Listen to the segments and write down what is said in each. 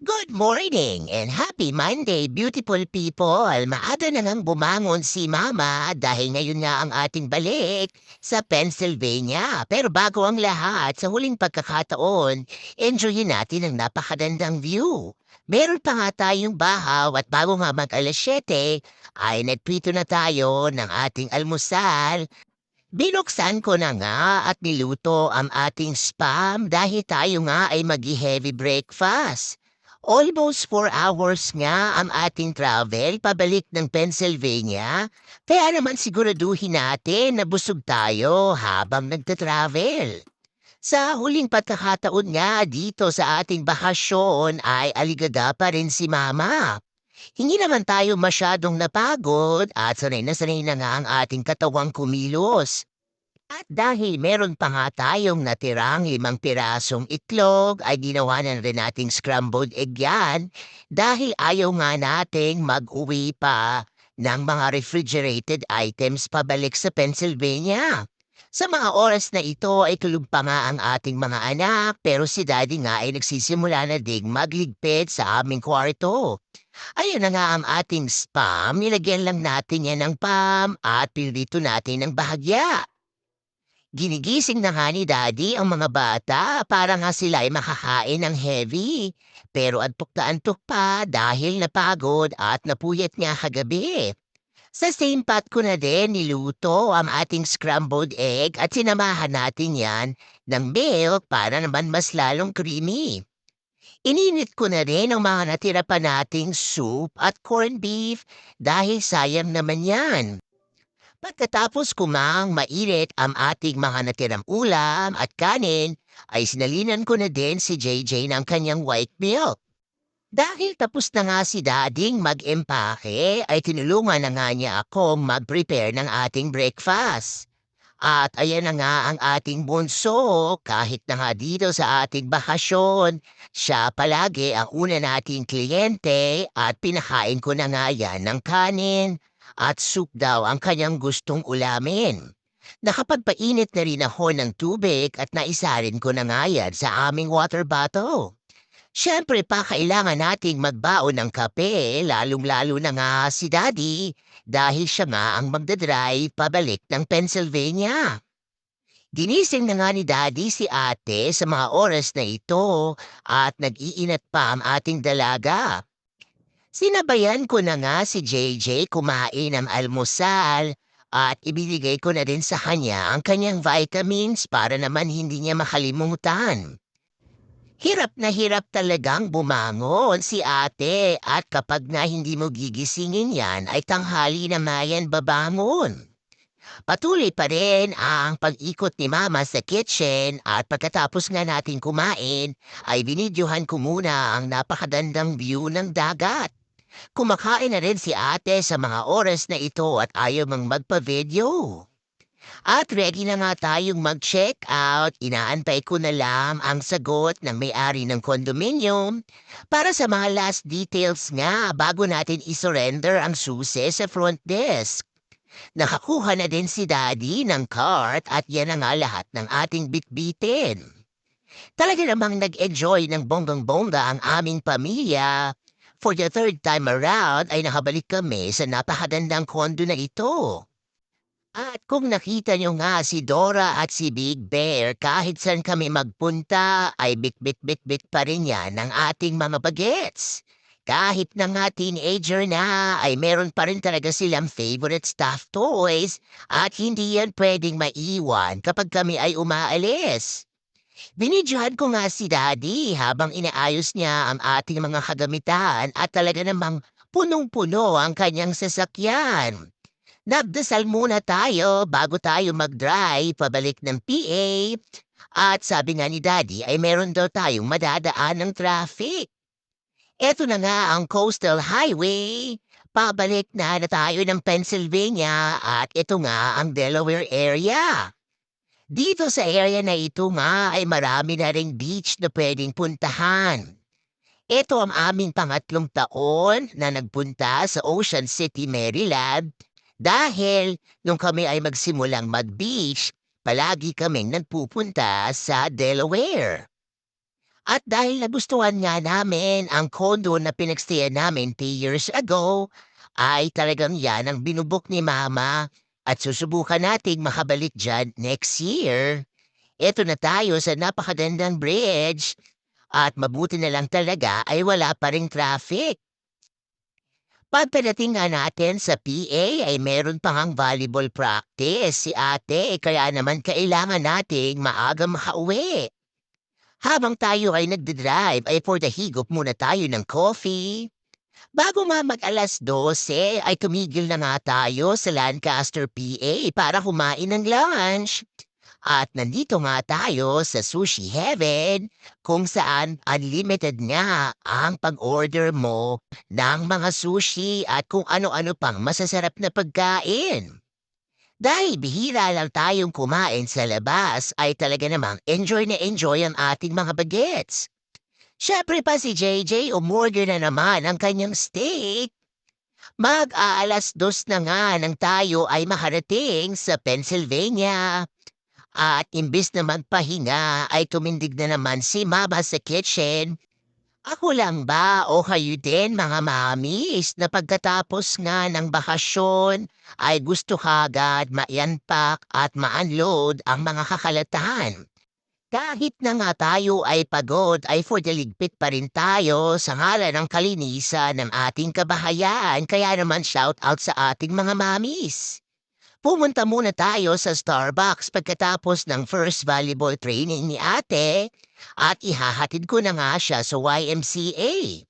Good morning and happy Monday, beautiful people! Maaga na ngang bumangon si Mama dahil ngayon nga ang ating balik sa Pennsylvania. Pero bago ang lahat, sa huling pagkakataon, enjoyin natin ang napakagandang view. Meron pa nga tayong bahaw at bago nga mag alas 7, ay nagprito na tayo ng ating almusal. Binuksan ko na nga at niluto ang ating spam dahil tayo nga ay magi-heavy breakfast. Almost 4 hours nga ang ating travel pabalik ng Pennsylvania, kaya naman siguraduhin natin na busog tayo habang nagtatravel. Sa huling pagkakataon nga dito sa ating bakasyon ay aligaga pa rin si Mama. Hindi naman tayo masyadong napagod at sanay na sanay na nga ang ating katawang kumilos. At dahil meron pa nga tayong natirang limang pirasong itlog, ay ginawa na rin nating scrambled egg yan dahil ayaw nga nating mag-uwi pa ng mga refrigerated items pabalik sa Pennsylvania. Sa mga oras na ito ay tulog pa nga ang ating mga anak pero si daddy nga ay nagsisimula na ding magligpit sa aming kwarto. Ayun na nga ang ating spam, nilagyan lang natin yan ng pam at pinrito natin ng bahagya. Ginigising na nga ni Daddy ang mga bata para nga sila ay makakain ng heavy. Pero antok na pa dahil napagod at napuyat nga kagabi. Sa same pot ko na din niluto ang ating scrambled egg at sinamahan natin yan ng milk para naman mas lalong creamy. Ininit ko na rin ang mga natira pa nating soup at corned beef dahil sayang naman yan. Pagkatapos kumang mainit ang ating mga natirang ulam at kanin, ay sinalinan ko na din si JJ ng kanyang white milk. Dahil tapos na nga si dading mag-empake, ay tinulungan na nga niya akong mag-prepare ng ating breakfast. At ayan na nga ang ating bunso, kahit na nga dito sa ating bakasyon, siya palagi ang una nating kliyente at pinakain ko na nga yan ng kanin at soup daw ang kanyang gustong ulamin. Nakapagpainit na rin ako ng tubig at naisarin ko na nga yan sa aming water bottle. Siyempre pa kailangan nating magbaon ng kape, lalong-lalo na nga si Daddy dahil siya nga ang magdadrive pabalik ng Pennsylvania. Ginising na nga ni Daddy si ate sa mga oras na ito at nag-iinat pa ang ating dalaga. Sinabayan ko na nga si JJ kumain ng almusal at ibinigay ko na din sa kanya ang kanyang vitamins para naman hindi niya makalimutan. Hirap na hirap talagang bumangon si ate at kapag na hindi mo gigisingin yan ay tanghali na mayan babangon. Patuloy pa rin ang pag-ikot ni Mama sa kitchen at pagkatapos nga natin kumain ay binidyohan ko muna ang napakadandang view ng dagat. Kumakain na rin si ate sa mga oras na ito at ayaw mang magpa-video. At ready na nga tayong mag-check out, inaantay ko na lang ang sagot ng may-ari ng condominium para sa mga last details nga bago natin isurrender ang susi sa front desk. Nakakuha na din si Daddy ng cart at yan na nga lahat ng ating bitbitin. Talaga namang nag-enjoy ng bonggang-bongga ang aming pamilya. For the third time around ay nakabalik kami sa napakagandang kondo na ito. At kung nakita nyo nga si Dora at si Big Bear kahit saan kami magpunta ay bit-bit-bit-bit pa rin yan ng ating mga bagets. Kahit na nga teenager na ay meron pa rin talaga silang favorite stuffed toys at hindi yan pwedeng maiwan kapag kami ay umaalis. Binidyohan ko nga si Daddy habang inaayos niya ang ating mga kagamitan at talaga namang punong-puno ang kanyang sasakyan. Nagdasal muna tayo bago tayo mag-drive pabalik ng PA. At sabi nga ni Daddy ay meron daw tayong madadaan ng traffic. Eto na nga ang Coastal Highway. Pabalik na na tayo ng Pennsylvania at ito nga ang Delaware area. Dito sa area na ito nga ay marami na ring beach na pwedeng puntahan. Ito ang aming pangatlong taon na nagpunta sa Ocean City, Maryland dahil nung kami ay magsimulang mag-beach, palagi kaming nagpupunta sa Delaware. At dahil nagustuhan nga namin ang condo na pinagstayan namin 3 years ago, ay talagang yan ang binubok ni mama at susubukan nating makabalik diyan next year. Eto na tayo sa napakagandang bridge at mabuti na lang talaga ay wala pa ring traffic. Pagpadating nga natin sa PA ay meron pa ngang volleyball practice si ate kaya naman kailangan nating maaga makauwi. Habang tayo ay nagde-drive ay for the higop muna tayo ng coffee. Bago nga mag alas 12 ay tumigil na nga tayo sa Lancaster PA para kumain ng lunch. At nandito nga tayo sa Sushi Heaven kung saan unlimited nga ang pag-order mo ng mga sushi at kung ano-ano pang masasarap na pagkain. Dahil bihira lang tayong kumain sa labas ay talaga namang enjoy na enjoy ang ating mga bagets. Siyempre pa si JJ umorder na naman ang kanyang steak. Mag-aalas dos na nga nang tayo ay makarating sa Pennsylvania. At imbis na magpahinga ay tumindig na naman si Mama sa kitchen. Ako lang ba o kayo din mga mamis na pagkatapos nga ng bakasyon ay gusto kagad ma-unpack at ma-unload ang mga kakalatan? Kahit na nga tayo ay pagod ay for the ligpit pa rin tayo sa ngalan ng kalinisan ng ating kabahayan kaya naman shout out sa ating mga mamis. Pumunta muna tayo sa Starbucks pagkatapos ng first volleyball training ni ate at ihahatid ko na nga siya sa YMCA.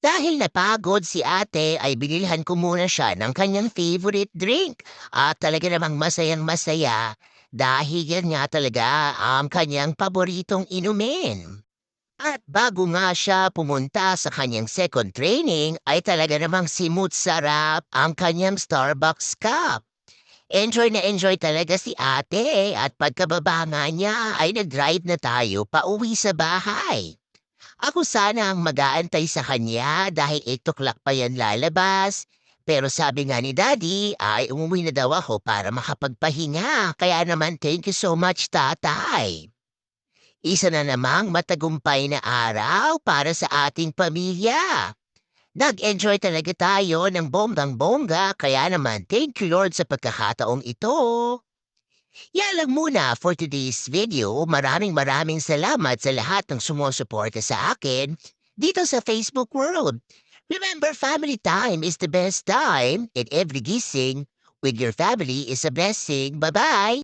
Dahil napagod si ate ay binilhan ko muna siya ng kanyang favorite drink at talaga namang masayang masaya dahil nga talaga ang kanyang paboritong inumin. At bago nga siya pumunta sa kanyang second training ay talaga namang simut sarap ang kanyang Starbucks cup. Enjoy na enjoy talaga si ate at pagkababa nga niya ay nag-drive na tayo pauwi sa bahay. Ako sana ang mag-aantay sa kanya dahil 8 o'clock pa yan lalabas. Pero sabi nga ni daddy ay umuwi na daw ako para makapagpahinga. Kaya naman thank you so much tatay. Isa na namang matagumpay na araw para sa ating pamilya. Nag-enjoy talaga tayo ng bonggang-bongga kaya naman thank you Lord sa pagkakataong ito. Yan lang muna for today's video. Maraming maraming salamat sa lahat ng sumusuporta sa akin dito sa Facebook world. Remember, family time is the best time and every gising with your family is a blessing. Bye-bye!